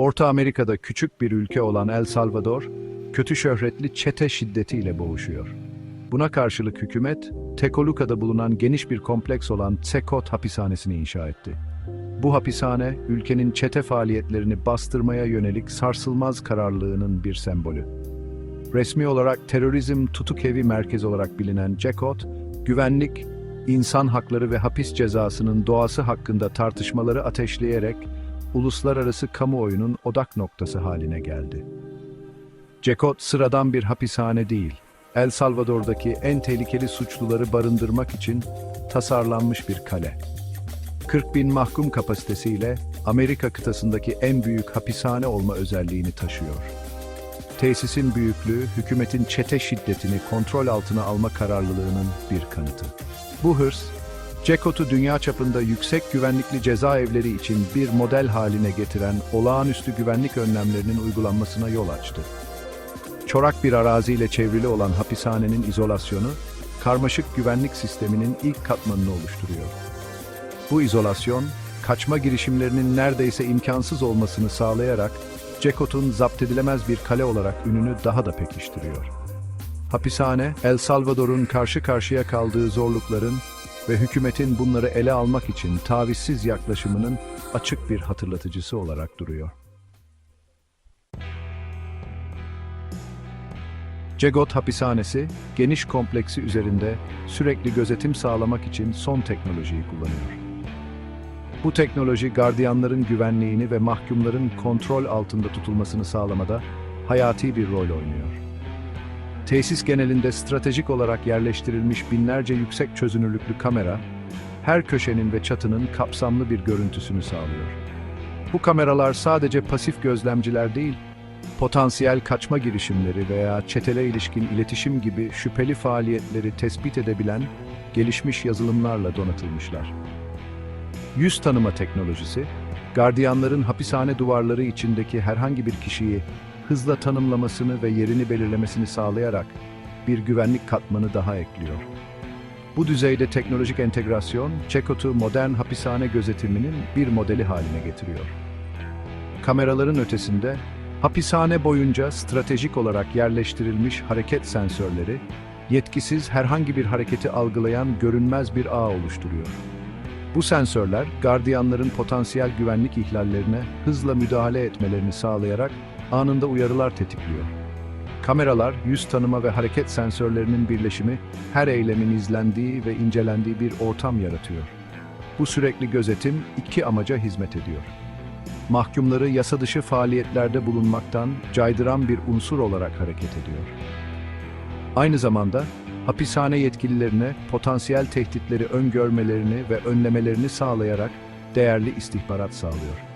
Orta Amerika'da küçük bir ülke olan El Salvador, kötü şöhretli çete şiddetiyle boğuşuyor. Buna karşılık hükümet, Tekoluka'da bulunan geniş bir kompleks olan Tsekot hapishanesini inşa etti. Bu hapishane, ülkenin çete faaliyetlerini bastırmaya yönelik sarsılmaz kararlılığının bir sembolü. Resmi olarak terörizm tutuk evi merkezi olarak bilinen Cekot, güvenlik, insan hakları ve hapis cezasının doğası hakkında tartışmaları ateşleyerek uluslararası kamuoyunun odak noktası haline geldi. Cekot sıradan bir hapishane değil, El Salvador'daki en tehlikeli suçluları barındırmak için tasarlanmış bir kale. 40 bin mahkum kapasitesiyle Amerika kıtasındaki en büyük hapishane olma özelliğini taşıyor. Tesisin büyüklüğü, hükümetin çete şiddetini kontrol altına alma kararlılığının bir kanıtı. Bu hırs, Cekot'u dünya çapında yüksek güvenlikli cezaevleri için bir model haline getiren olağanüstü güvenlik önlemlerinin uygulanmasına yol açtı. Çorak bir araziyle çevrili olan hapishanenin izolasyonu, karmaşık güvenlik sisteminin ilk katmanını oluşturuyor. Bu izolasyon, kaçma girişimlerinin neredeyse imkansız olmasını sağlayarak Cekot'un zapt edilemez bir kale olarak ününü daha da pekiştiriyor. Hapishane, El Salvador'un karşı karşıya kaldığı zorlukların ve hükümetin bunları ele almak için tavizsiz yaklaşımının açık bir hatırlatıcısı olarak duruyor. Cegot Hapishanesi, geniş kompleksi üzerinde sürekli gözetim sağlamak için son teknolojiyi kullanıyor. Bu teknoloji gardiyanların güvenliğini ve mahkumların kontrol altında tutulmasını sağlamada hayati bir rol oynuyor. Tesis genelinde stratejik olarak yerleştirilmiş binlerce yüksek çözünürlüklü kamera, her köşenin ve çatının kapsamlı bir görüntüsünü sağlıyor. Bu kameralar sadece pasif gözlemciler değil, potansiyel kaçma girişimleri veya çetele ilişkin iletişim gibi şüpheli faaliyetleri tespit edebilen gelişmiş yazılımlarla donatılmışlar. Yüz tanıma teknolojisi, gardiyanların hapishane duvarları içindeki herhangi bir kişiyi hızla tanımlamasını ve yerini belirlemesini sağlayarak bir güvenlik katmanı daha ekliyor. Bu düzeyde teknolojik entegrasyon, Çekot'u modern hapishane gözetiminin bir modeli haline getiriyor. Kameraların ötesinde, hapishane boyunca stratejik olarak yerleştirilmiş hareket sensörleri, yetkisiz herhangi bir hareketi algılayan görünmez bir ağ oluşturuyor. Bu sensörler, gardiyanların potansiyel güvenlik ihlallerine hızla müdahale etmelerini sağlayarak anında uyarılar tetikliyor. Kameralar, yüz tanıma ve hareket sensörlerinin birleşimi her eylemin izlendiği ve incelendiği bir ortam yaratıyor. Bu sürekli gözetim iki amaca hizmet ediyor. Mahkumları yasa dışı faaliyetlerde bulunmaktan caydıran bir unsur olarak hareket ediyor. Aynı zamanda hapishane yetkililerine potansiyel tehditleri öngörmelerini ve önlemelerini sağlayarak değerli istihbarat sağlıyor.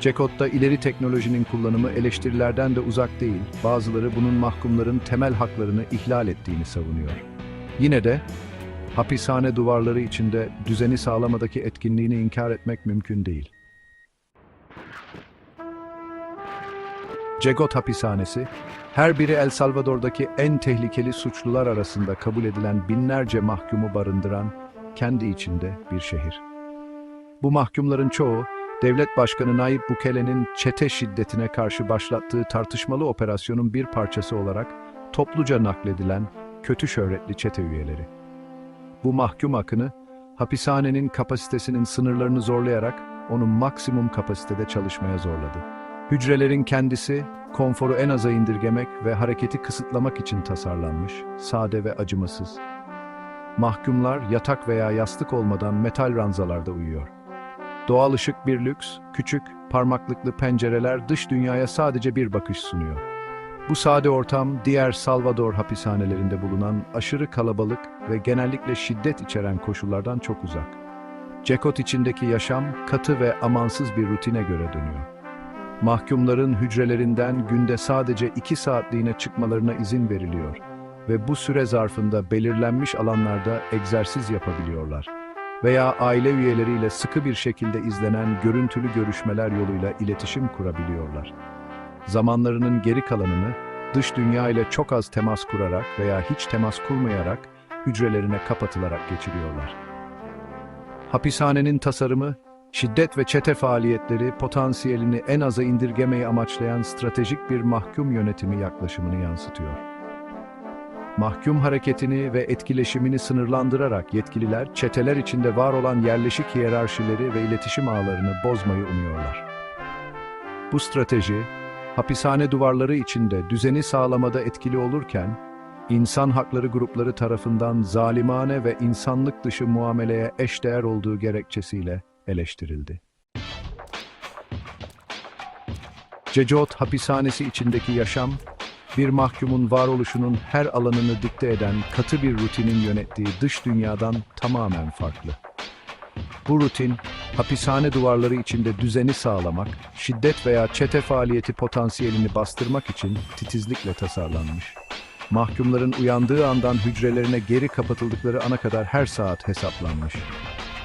Cekot'ta ileri teknolojinin kullanımı eleştirilerden de uzak değil, bazıları bunun mahkumların temel haklarını ihlal ettiğini savunuyor. Yine de hapishane duvarları içinde düzeni sağlamadaki etkinliğini inkar etmek mümkün değil. Cegot hapishanesi, her biri El Salvador'daki en tehlikeli suçlular arasında kabul edilen binlerce mahkumu barındıran kendi içinde bir şehir. Bu mahkumların çoğu, Devlet Başkanı Nayib Bukele'nin çete şiddetine karşı başlattığı tartışmalı operasyonun bir parçası olarak topluca nakledilen kötü şöhretli çete üyeleri. Bu mahkum akını, hapishanenin kapasitesinin sınırlarını zorlayarak onu maksimum kapasitede çalışmaya zorladı. Hücrelerin kendisi, konforu en aza indirgemek ve hareketi kısıtlamak için tasarlanmış, sade ve acımasız. Mahkumlar yatak veya yastık olmadan metal ranzalarda uyuyor. Doğal ışık bir lüks, küçük, parmaklıklı pencereler dış dünyaya sadece bir bakış sunuyor. Bu sade ortam, diğer Salvador hapishanelerinde bulunan aşırı kalabalık ve genellikle şiddet içeren koşullardan çok uzak. Cekot içindeki yaşam, katı ve amansız bir rutine göre dönüyor. Mahkumların hücrelerinden günde sadece iki saatliğine çıkmalarına izin veriliyor ve bu süre zarfında belirlenmiş alanlarda egzersiz yapabiliyorlar veya aile üyeleriyle sıkı bir şekilde izlenen görüntülü görüşmeler yoluyla iletişim kurabiliyorlar. Zamanlarının geri kalanını dış dünya ile çok az temas kurarak veya hiç temas kurmayarak hücrelerine kapatılarak geçiriyorlar. Hapishanenin tasarımı şiddet ve çete faaliyetleri potansiyelini en aza indirgemeyi amaçlayan stratejik bir mahkum yönetimi yaklaşımını yansıtıyor. Mahkum hareketini ve etkileşimini sınırlandırarak yetkililer, çeteler içinde var olan yerleşik hiyerarşileri ve iletişim ağlarını bozmayı umuyorlar. Bu strateji, hapishane duvarları içinde düzeni sağlamada etkili olurken, insan hakları grupları tarafından zalimane ve insanlık dışı muameleye eşdeğer olduğu gerekçesiyle eleştirildi. Cecot hapishanesi içindeki yaşam, bir mahkumun varoluşunun her alanını dikte eden katı bir rutinin yönettiği dış dünyadan tamamen farklı. Bu rutin, hapishane duvarları içinde düzeni sağlamak, şiddet veya çete faaliyeti potansiyelini bastırmak için titizlikle tasarlanmış. Mahkumların uyandığı andan hücrelerine geri kapatıldıkları ana kadar her saat hesaplanmış.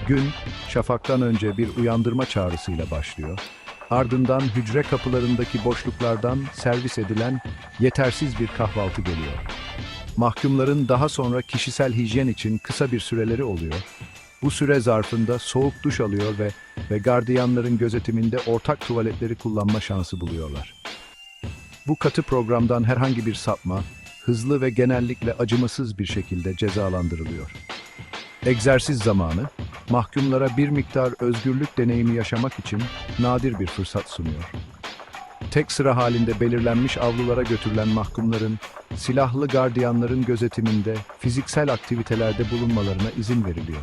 Gün, şafaktan önce bir uyandırma çağrısıyla başlıyor. Ardından hücre kapılarındaki boşluklardan servis edilen yetersiz bir kahvaltı geliyor. Mahkumların daha sonra kişisel hijyen için kısa bir süreleri oluyor. Bu süre zarfında soğuk duş alıyor ve ve gardiyanların gözetiminde ortak tuvaletleri kullanma şansı buluyorlar. Bu katı programdan herhangi bir sapma, hızlı ve genellikle acımasız bir şekilde cezalandırılıyor. Egzersiz zamanı, mahkumlara bir miktar özgürlük deneyimi yaşamak için nadir bir fırsat sunuyor. Tek sıra halinde belirlenmiş avlulara götürülen mahkumların, silahlı gardiyanların gözetiminde fiziksel aktivitelerde bulunmalarına izin veriliyor.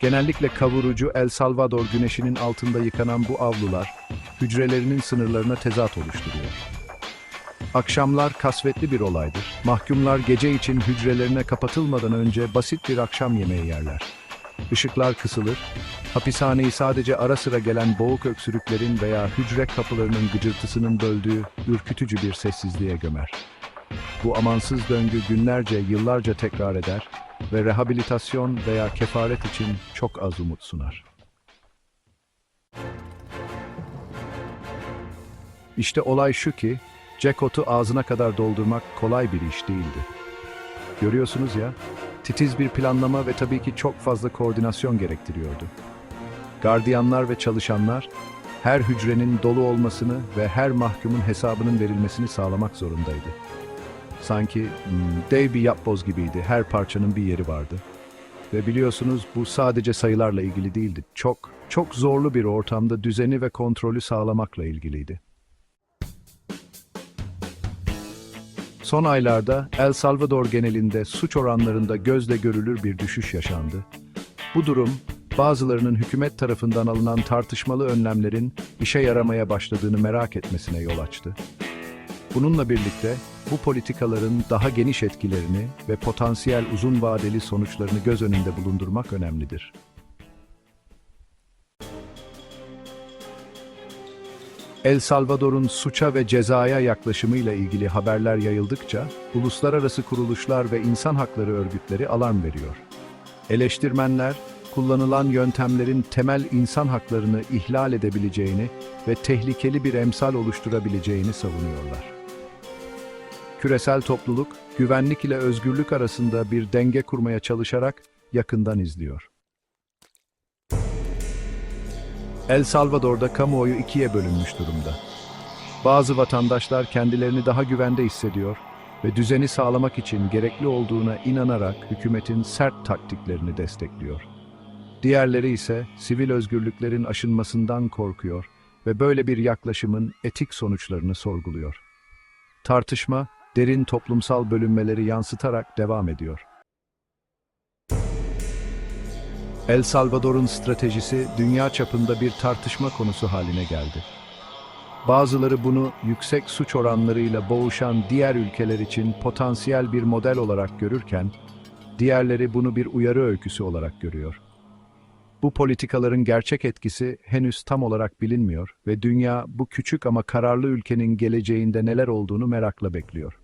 Genellikle kavurucu El Salvador güneşinin altında yıkanan bu avlular, hücrelerinin sınırlarına tezat oluşturuyor. Akşamlar kasvetli bir olaydır. Mahkumlar gece için hücrelerine kapatılmadan önce basit bir akşam yemeği yerler. Işıklar kısılır, hapishaneyi sadece ara sıra gelen boğuk öksürüklerin veya hücre kapılarının gıcırtısının böldüğü ürkütücü bir sessizliğe gömer. Bu amansız döngü günlerce, yıllarca tekrar eder ve rehabilitasyon veya kefaret için çok az umut sunar. İşte olay şu ki, Jackot'u ağzına kadar doldurmak kolay bir iş değildi. Görüyorsunuz ya, titiz bir planlama ve tabii ki çok fazla koordinasyon gerektiriyordu. Gardiyanlar ve çalışanlar, her hücrenin dolu olmasını ve her mahkumun hesabının verilmesini sağlamak zorundaydı. Sanki hmm, dev bir yapboz gibiydi, her parçanın bir yeri vardı. Ve biliyorsunuz bu sadece sayılarla ilgili değildi. Çok, çok zorlu bir ortamda düzeni ve kontrolü sağlamakla ilgiliydi. Son aylarda El Salvador genelinde suç oranlarında gözle görülür bir düşüş yaşandı. Bu durum, bazılarının hükümet tarafından alınan tartışmalı önlemlerin işe yaramaya başladığını merak etmesine yol açtı. Bununla birlikte bu politikaların daha geniş etkilerini ve potansiyel uzun vadeli sonuçlarını göz önünde bulundurmak önemlidir. El Salvador'un suça ve cezaya yaklaşımıyla ilgili haberler yayıldıkça, uluslararası kuruluşlar ve insan hakları örgütleri alarm veriyor. Eleştirmenler, kullanılan yöntemlerin temel insan haklarını ihlal edebileceğini ve tehlikeli bir emsal oluşturabileceğini savunuyorlar. Küresel topluluk, güvenlik ile özgürlük arasında bir denge kurmaya çalışarak yakından izliyor. El Salvador'da kamuoyu ikiye bölünmüş durumda. Bazı vatandaşlar kendilerini daha güvende hissediyor ve düzeni sağlamak için gerekli olduğuna inanarak hükümetin sert taktiklerini destekliyor. Diğerleri ise sivil özgürlüklerin aşınmasından korkuyor ve böyle bir yaklaşımın etik sonuçlarını sorguluyor. Tartışma, derin toplumsal bölünmeleri yansıtarak devam ediyor. El Salvador'un stratejisi dünya çapında bir tartışma konusu haline geldi. Bazıları bunu yüksek suç oranlarıyla boğuşan diğer ülkeler için potansiyel bir model olarak görürken, diğerleri bunu bir uyarı öyküsü olarak görüyor. Bu politikaların gerçek etkisi henüz tam olarak bilinmiyor ve dünya bu küçük ama kararlı ülkenin geleceğinde neler olduğunu merakla bekliyor.